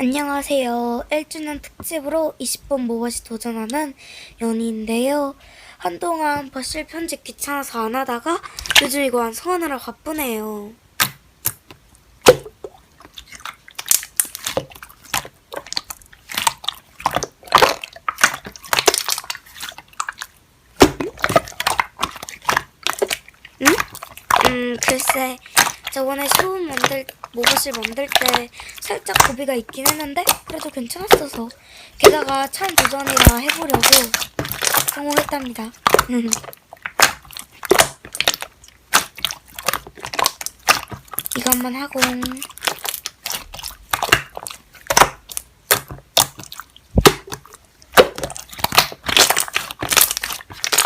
안녕하세요. 1주년 특집으로 20분 모것이 도전하는 연희인데요. 한동안 버실 편집 귀찮아서 안 하다가 요즘 이거 완성하느라 바쁘네요. 응? 음, 글쎄. 저번에 쇼운 만들, 모것을 만들 때 살짝 고비가 있긴 했는데 그래도 괜찮았어서 게다가 처음 도전이라 해보려고 성공했답니다. 이것만 하고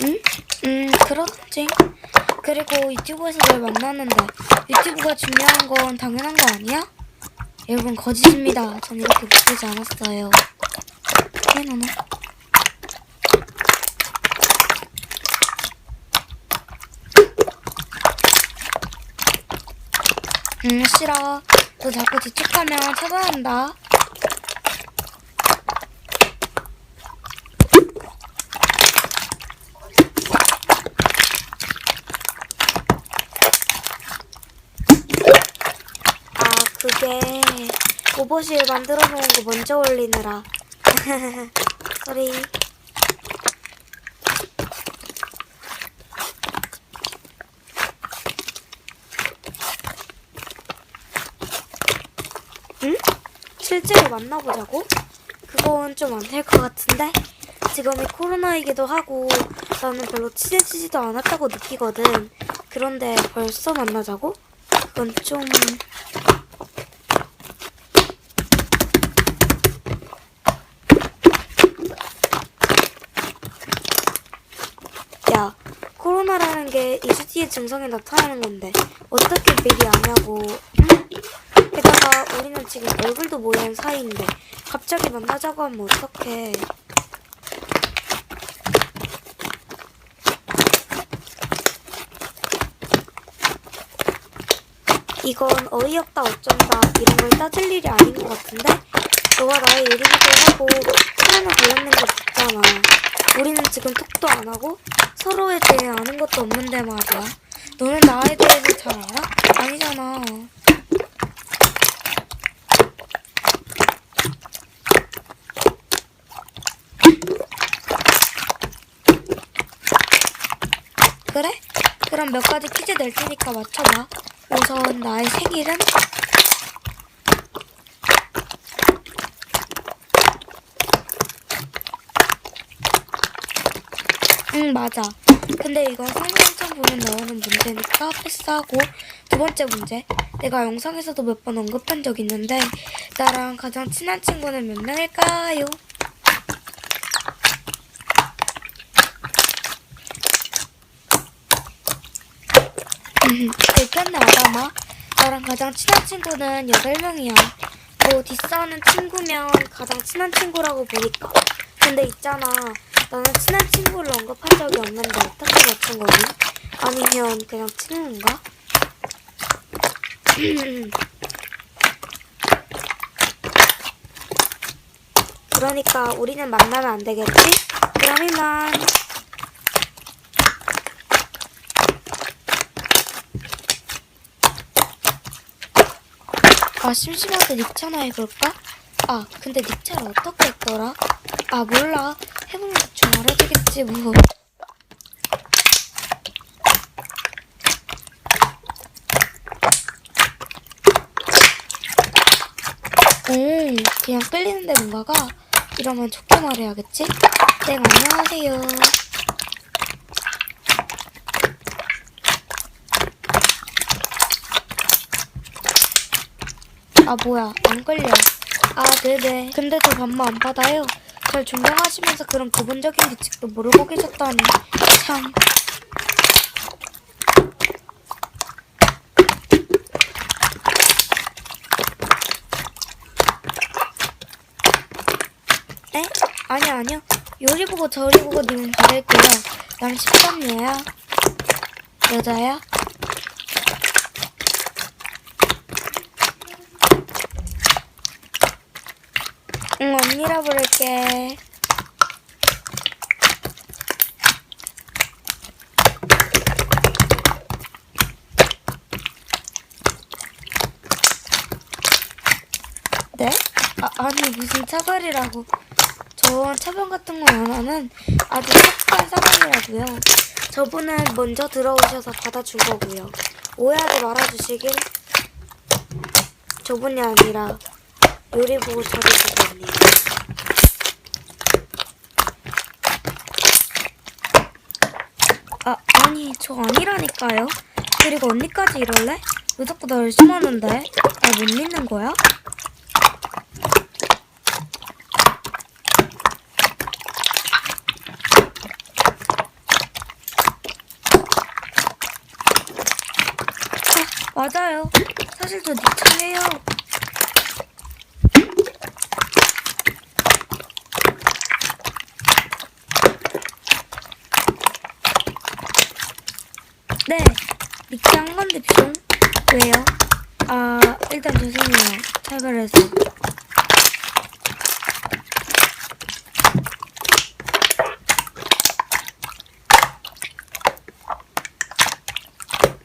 응? 음 그렇지 그리고 유튜브에서 널 만났는데 유튜브가 중요한 건 당연한 거 아니야? 여러분 거짓입니다. 전 이렇게 못되지 않았어요. 해노노. 음 싫어. 너 자꾸 뒤척하면 차단한다. 아 그게 오버실 만들어 놓은 거 먼저 올리느라 쏘리 응? 실제로 만나보자고? 그건 좀 안 될 것 같은데 지금이 코로나이기도 하고 나는 별로 친해지지도 않았다고 느끼거든 그런데 벌써 만나자고? 그건 좀... 야, 코로나라는 게 2주 뒤에 증상이 나타나는 건데 어떻게 미리 아냐고. 응? 게다가 우리는 지금 얼굴도 모르는 사이인데 갑자기 만나자고 하면 어떡해. 이건 어이없다 어쩐다 이런 걸 따질 일이 아닌 것 같은데 너가 나의 일이기도 하고 코로나 걸렸는 거 맞잖아 우리는 지금 톡도 안 하고 서로에 대해 아는 것도 없는데 말이야 너는 나에 대해서 잘 알아? 아니잖아 그래? 그럼 몇 가지 퀴즈 낼 테니까 맞춰봐 우선 나의 생일은? 응 맞아 근데 이건 성경창 보면 나오는 문제니까 패스하고 두 번째 문제 내가 영상에서도 몇 번 언급한 적 있는데 나랑 가장 친한 친구는 몇 명일까요? 들켰나 아다마? 나랑 가장 친한 친구는 8명이야. 뭐 뒷싸우는 친구면 가장 친한 친구라고 보니까. 근데 있잖아. 나는 친한 친구를 언급한 적이 없는데 어떻게 맞춘 거니? 아니면 그냥 친구인가? 그러니까 우리는 만나면 안 되겠지? 그럼 이만. 아 심심한데 닉차나 해볼까? 아 근데 닉차를 어떻게 했더라? 아 몰라 해보면 대충 알아주겠지 뭐 음, 그냥 끌리는데 뭔가가 이러면 좋게 말해야겠지? 네, 안녕하세요. 아 뭐야 안 걸려 아 네네 근데 저 반말 안 받아요 절 존경하시면서 그런 기본적인 규칙도 모르고 계셨다니 참 에? 아니요 아니요 요리 보고 저리 보고 님은 다를게요 난 13이야 여자야? 응, 언니라 부를게. 네? 아, 아니 무슨 차별이라고. 저 차별 같은 거 안 하는 아주 착한 사람이라고요. 저분은 먼저 들어오셔서 받아줄 거고요. 오해하지 말아주시길. 저분이 아니라 요리 보고 잘해주고 언니. 아, 아니 저 아니라니까요. 그리고 언니까지 이럴래? 왜 자꾸 날 심하는데? 날못 믿는 거야? 아, 맞아요. 사실 저 니참해요. 네, 믿기 한 건데 뿅. 왜요? 아, 일단 죄송해요. 차별해서.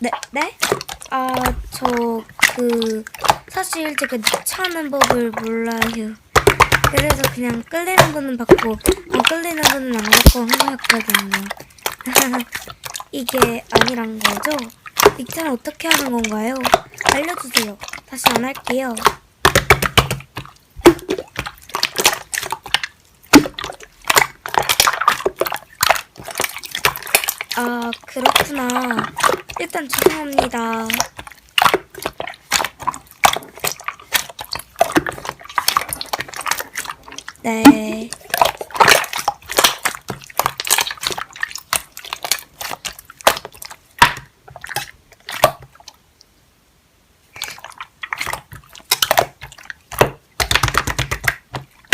네, 네? 아, 저, 그, 사실 제가 차는 법을 몰라요. 그래서 그냥 끌리는 분은 받고, 안 끌리는 분은 안 받고 한 거였거든요. 이게 아니란 거죠? 닉차는 어떻게 하는 건가요? 알려주세요. 다시 안 할게요. 아, 그렇구나. 일단 죄송합니다. 네.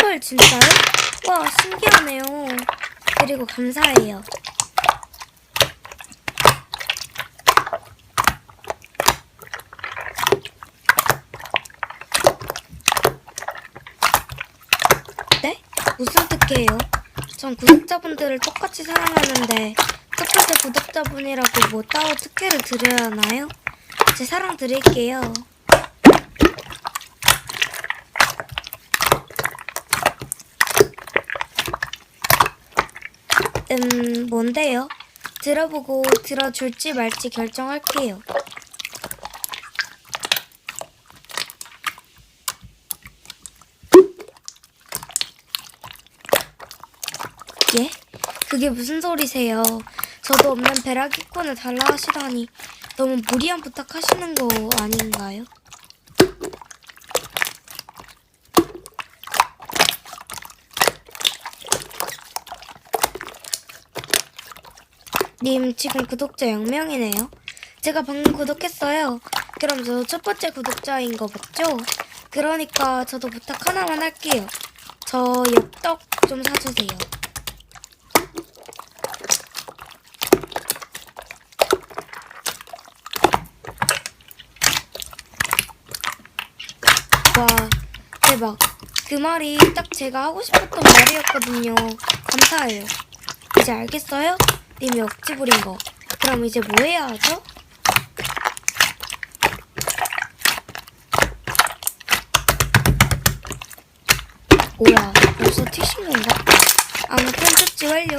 헐, 진짜요? 와, 신기하네요. 그리고 감사해요. 네? 무슨 특혜예요? 전 구독자분들을 똑같이 사랑하는데 첫 번째 구독자분이라고 뭐 따로 특혜를 드려야 하나요? 제 사랑 드릴게요. 음, 뭔데요? 들어보고 들어줄지 말지 결정할게요. 예? 그게 무슨 소리세요? 저도 없는 베라기꾼을 달라 하시다니 너무 무리한 부탁하시는 거 아닌가요? 님 지금 구독자 0명이네요. 제가 방금 구독했어요. 그럼 저첫 번째 구독자인 거 맞죠? 그러니까 저도 부탁 하나만 할게요. 저 엽떡 좀 사주세요. 와, 대박. 그 말이 딱 제가 하고 싶었던 말이었거든요. 감사해요. 이제 알겠어요? 님이 억지 부린 거. 그럼 이제 뭐 해야 하죠? 뭐야, 벌써 튀신 건가? 아무튼 조치 완료.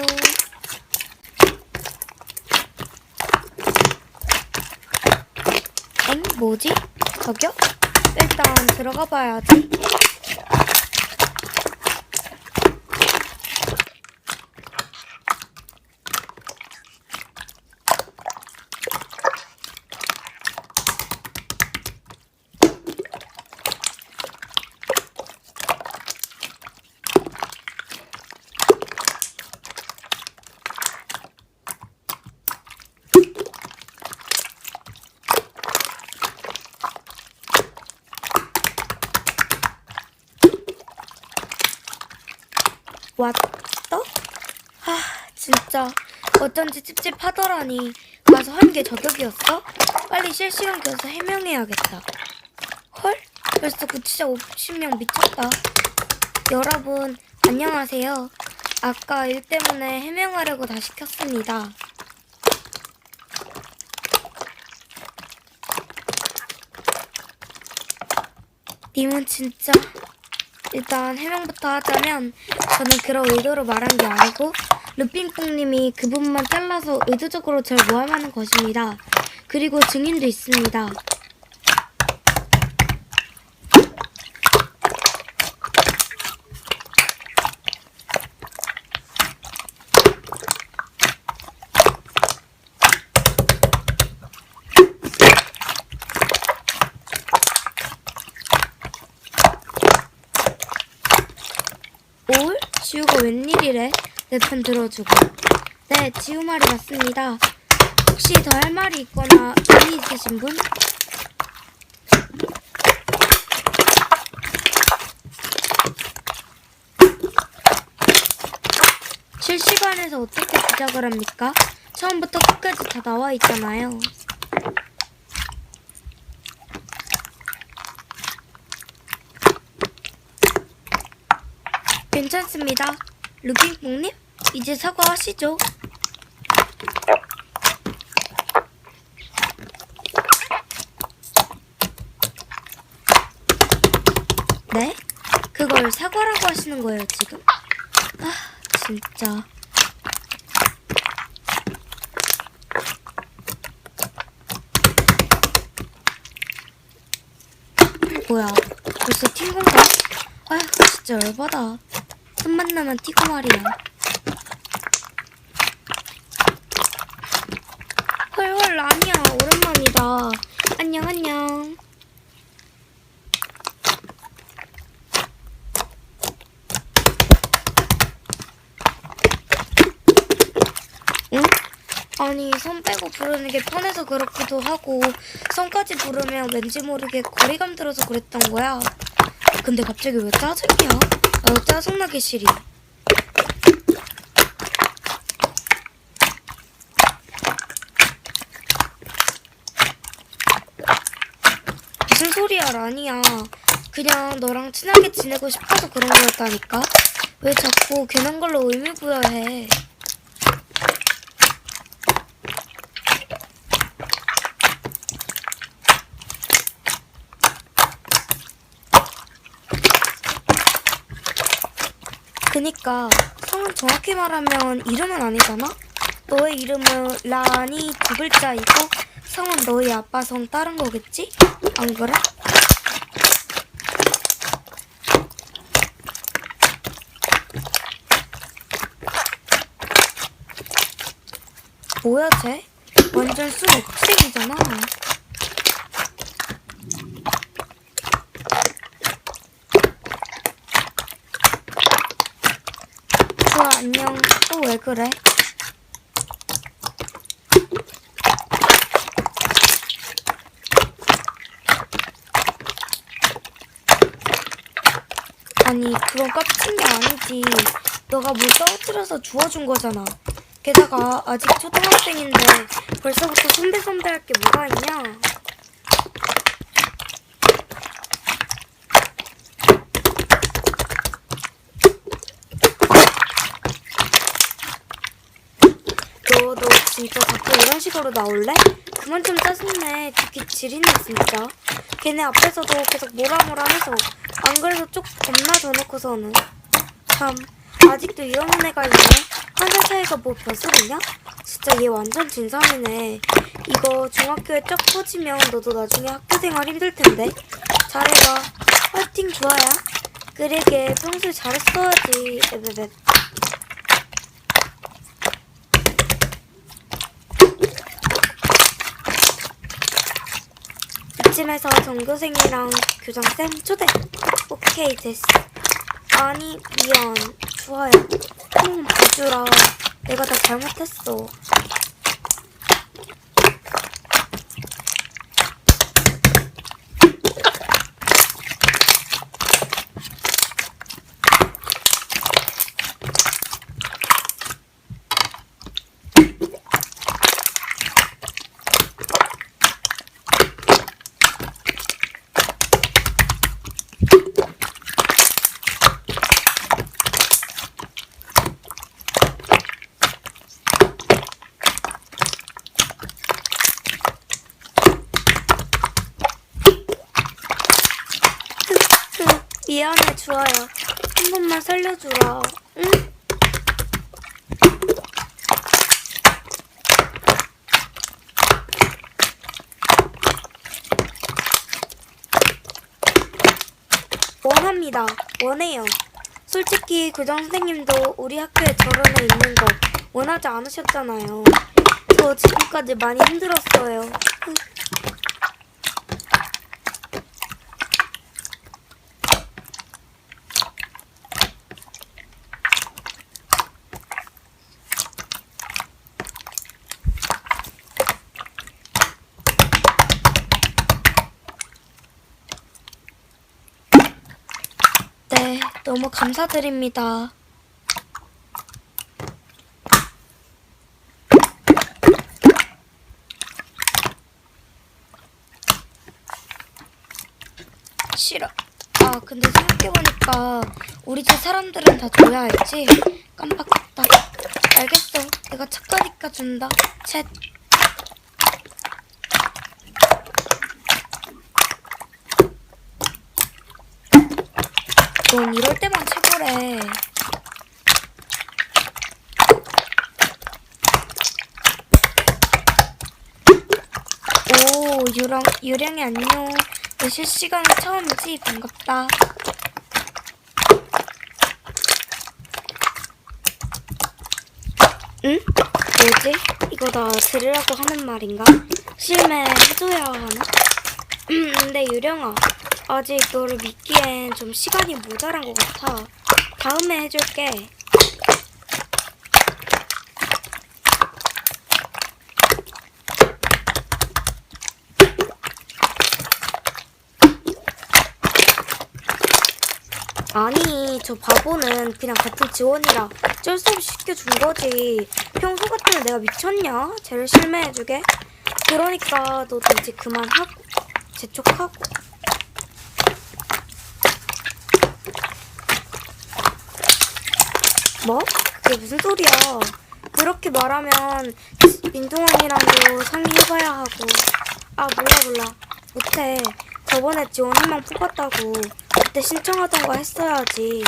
엥? 뭐지? 저기요? 일단 들어가 봐야지. 왔다? 아, 진짜 어쩐지 찝찝하더라니. 가서 한 게 저격이었어? 빨리 실시간 켜서 해명해야겠다. 헐? 벌써 구치자 50명 미쳤다. 여러분, 안녕하세요. 아까 일 때문에 해명하려고 다시 켰습니다. 님은 진짜 일단 해명부터 하자면 저는 그런 의도로 말한 게 아니고 루핑뽕님이 그 부분만 잘라서 의도적으로 절 모함하는 것입니다. 그리고 증인도 있습니다. 올? 지우가 웬일이래? 내 편 들어주고. 네, 지우 말이 맞습니다. 혹시 더 할 말이 있거나 의미 있으신 분? 실시간에서 어떻게 시작을 합니까? 처음부터 끝까지 다 나와 있잖아요. 괜찮습니다. 루핑뽕님, 이제 사과하시죠. 네? 그걸 사과라고 하시는 거예요, 지금? 아, 진짜. 뭐야, 벌써 튄 건가? 아휴, 진짜 열받아. 손만 나면 튀고 말이야. 헐헐, 아니야. 오랜만이다. 안녕, 안녕. 응? 아니, 손 빼고 부르는 게 편해서 그렇기도 하고, 손까지 부르면 왠지 모르게 거리감 들어서 그랬던 거야. 근데 갑자기 왜 짜증이야? 나도 짜증나기 싫이. 무슨 소리야, 라니야. 그냥 너랑 친하게 지내고 싶어서 그런 거였다니까? 왜 자꾸 괜한 걸로 의미 부여해? 그니까 성은 정확히 말하면 이름은 아니잖아? 너의 이름은 라니 두 글자이고 성은 너희 아빠 성 따른 거겠지? 안 그래? 뭐야 쟤? 완전 쑥 억색이잖아. 좋아 안녕. 또 왜 그래? 아니 그건 깝친 게 아니지. 너가 물 떨어뜨려서 주워준 거잖아. 게다가 아직 초등학생인데 벌써부터 선배 선배 할 게 뭐가 있냐? 너, 너 진짜 자꾸 이런 식으로 나올래? 그만 좀 짜증내. 듣기 지린다, 진짜. 걔네 앞에서도 계속 뭐라 뭐라 해서. 안 그래도 쪽 겁나 줘놓고서는. 참, 아직도 이러는 애가 있네. 한 살 차이가 뭐 벼슬이냐? 진짜 얘 완전 진상이네. 이거 중학교에 쩍 퍼지면 너도 나중에 학교 생활 힘들 텐데. 잘해봐. 화이팅 좋아야. 그러게 평소에 잘했어야지. 에베베. 이쯤에서 전교생이랑 교장쌤 초대. 오케이 됐어. 아니 미안. 좋아요. 응 봐주라. 내가 다 잘못했어. 미안해 주아야. 한 번만 살려주라. 응? 원합니다. 원해요. 솔직히 교장 선생님도 우리 학교에 저런 애 있는 거 원하지 않으셨잖아요. 저 지금까지 많이 힘들었어요. 응. 네, 너무 감사드립니다. 싫어. 아, 근데 생각해보니까 우리 집 사람들은 다 줘야 할지 깜빡했다. 알겠어. 내가 착하니까 준다. 챗. 넌 이럴 때만 최고래. 오, 유령, 유령이 안녕. 내 실시간 처음이지? 반갑다. 응? 뭐지? 이거 나 들으라고 하는 말인가? 실매 해줘야 하나? 음, 근데 유령아, 아직 너를 믿기엔 좀 시간이 모자란 것 같아. 다음에 해줄게. 아니, 저 바보는 그냥 같은 지원이라 어쩔 수 없이 시켜준 거지. 평소 같으면 내가 미쳤냐? 쟤를 실매해주게? 그러니까 너도 이제 그만하고, 재촉하고. 뭐? 그게 무슨 소리야? 그렇게 말하면 민동원이랑도 상의해봐야 하고. 아 몰라 몰라. 못해. 저번에 지원 한명 뽑았다고. 그때 신청하던가 했어야지.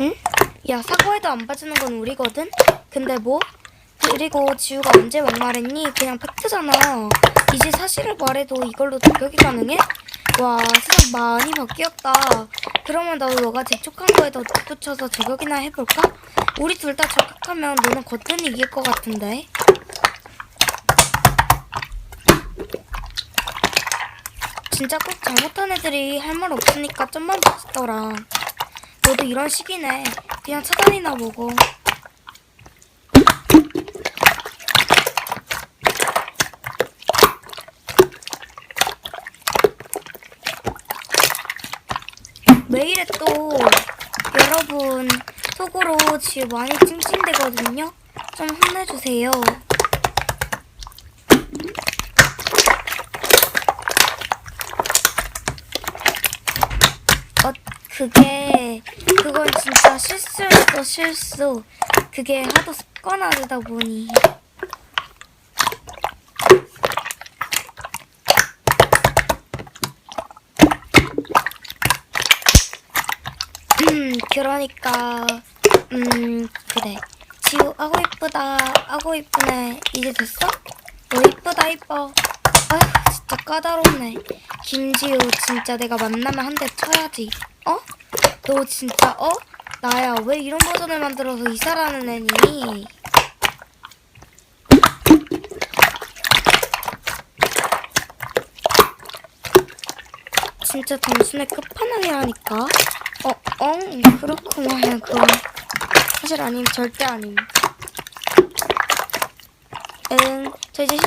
응? 야 사과해도 안 봐주는 건 우리거든? 근데 뭐? 그리고 지우가 언제 막말했니? 그냥 팩트잖아. 이제 사실을 말해도 이걸로 저격이 가능해? 와 세상 많이 바뀌었다. 그러면 나도 너가 재촉한 거에 더 덧붙여서 저격이나 해볼까? 우리 둘 다 저격하면 너는 거뜬히 이길 것 같은데. 진짜 꼭 잘못한 애들이 할 말 없으니까 좀만 봐주더라. 너도 이런 식이네. 그냥 차단이나 보고. 왜 이래 또 여러분 속으로 지금 많이 찡찡대거든요. 좀 혼내주세요. 어 그게 그건 진짜 실수였어 실수. 그게 하도 습관화되다 보니. 음, 그러니까, 음, 그래. 지우, 아고 이쁘다. 아고 이쁘네. 이제 됐어? 너 이쁘다, 이뻐. 아휴, 진짜 까다롭네. 김지우, 진짜 내가 만나면 한 대 쳐야지. 어? 너 진짜, 어? 나야, 왜 이런 버전을 만들어서 이사라는 애니? 진짜 단순의 끝판왕이라니까. 어, 엉, 그렇구나. 그건 사실 아님, 절대 아님. 응, 저 이제 휴